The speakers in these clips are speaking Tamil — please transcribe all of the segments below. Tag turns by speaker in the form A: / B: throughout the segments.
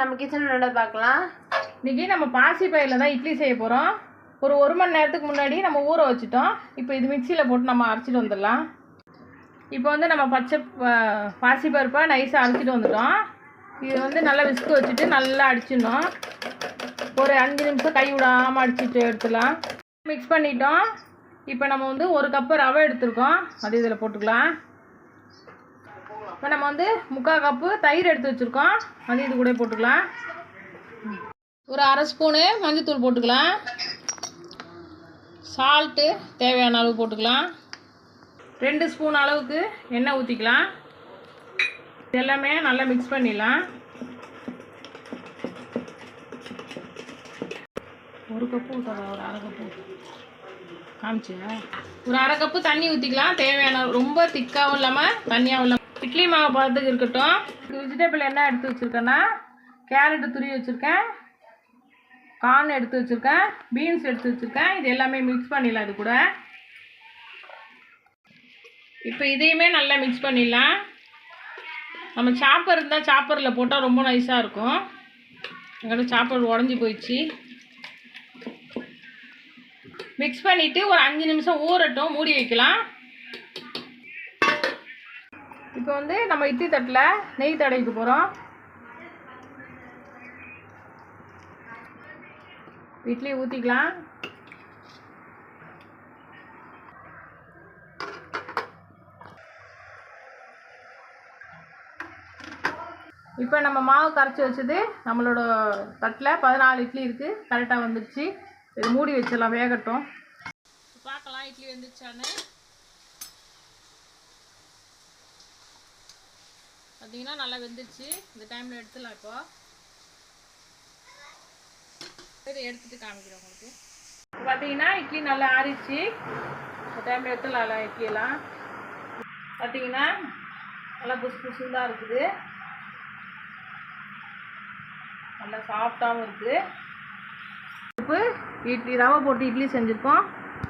A: நம்ம கிச்சனோட பார்க்கலாம்.
B: இன்றைக்கி நம்ம பாசி பயிரில் தான் இட்லி செய்ய போகிறோம் ஒரு ஒரு மணி நேரத்துக்கு முன்னாடி நம்ம ஊற வச்சுட்டோம். இப்போ இது மிக்சியில் போட்டு நம்ம அரைச்சிட்டு வந்துடலாம். இப்போ வந்து நம்ம பச்சை பாசி பருப்பாக நைஸாக அரைச்சிட்டு வந்துட்டோம். இது வந்து நல்லா விஸ்கு வச்சுட்டு நல்லா அடிச்சிடணும். ஒரு அஞ்சு நிமிஷம் கை விடாமல் அடிச்சிட்டு எடுத்துடலாம். மிக்ஸ் பண்ணிட்டோம். இப்போ நம்ம வந்து ஒரு கப்பு ரவை எடுத்திருக்கோம். அது இதில் போட்டுக்கலாம். இப்போ நம்ம வந்து முக்கால் கப்பு தயிர் எடுத்து வச்சுருக்கோம். அது இது கூட போட்டுக்கலாம். ஒரு அரை ஸ்பூனு மஞ்சத்தூள் போட்டுக்கலாம். சால்ட்டு தேவையான அளவு போட்டுக்கலாம். ரெண்டு ஸ்பூன் அளவுக்கு எண்ணெய் ஊற்றிக்கலாம் இது எல்லாமே நல்லா மிக்ஸ் பண்ணிடலாம். ஒரு கப்பு ஊற்றலாம் ஒரு அரை கப்பு. காமிச்சியா? ஒரு அரை கப்பு தண்ணி ஊற்றிக்கலாம் தேவையான ரொம்ப திக்காகவும் இல்லாமல் தண்ணியாகவும் இல்லாமல் இட்லி மாவு பார்த்துக்கு இருக்கட்டும். வெஜிடபிள் என்ன எடுத்து வச்சுருக்கேன்னா கேரட்டு துருவி வச்சுருக்கேன். கார்ன் எடுத்து வச்சுருக்கேன். பீன்ஸ் எடுத்து வச்சுருக்கேன். இது எல்லாமே மிக்ஸ் பண்ணிடலாம் இது கூட. இப்போ இதையுமே நல்லா மிக்ஸ் பண்ணிடலாம். நம்ம சாப்பர் இருந்தால் சாப்பரில் போட்டால் ரொம்ப நைஸாக இருக்கும். எங்கள்கிட்ட சாப்பர் உடஞ்சி போயிடுச்சு. மிக்ஸ் பண்ணிவிட்டு ஒரு அஞ்சு நிமிஷம் ஊறட்டும் மூடி வைக்கலாம். இப்போ வந்து நம்ம இட்லி தட்டில் நெய் தடவிக்க போகிறோம் இட்லி ஊற்றிக்கலாம் இப்போ நம்ம மாவு கரைச்சி வச்சது நம்மளோட தட்டில் பதினாலு இட்லி இருக்குது கரெக்டாக வந்துடுச்சு இது மூடி வச்சிடலாம் வேகட்டும். பார்க்கலாம் இட்லி வந்துருச்சான்னு. பார்த்தீங்கன்னா நல்லா வெந்துருச்சு. இந்த டைமில் எடுத்துடலாம் இப்போ. சரி எடுத்துட்டு காமிக்கிறேன் உங்களுக்கு. இப்போ பார்த்தீங்கன்னா இட்லி நல்லா ஆறிடுச்சு. இந்த டைமில் எடுத்துடலாம் இட்லி எல்லாம் பார்த்தீங்கன்னா நல்லா புசு புசுன்னு தான் இருக்குது. நல்லா சாஃப்டாகவும் இருக்குது இப்போ இட்லி ரவை போட்டு இட்லி செஞ்சுருக்கோம்.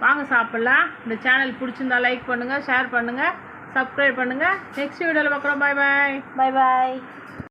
B: வாங்க சாப்பிட்லாம். இந்த சேனல் பிடிச்சிருந்தா லைக் பண்ணுங்கள் ஷேர் பண்ணுங்கள் சப்ஸ்கிரைப் பண்ணுங்கள் நெக்ஸ்ட் வீடியோவில் பார்க்குறோம். பாய் பாய்
A: பாய் பாய்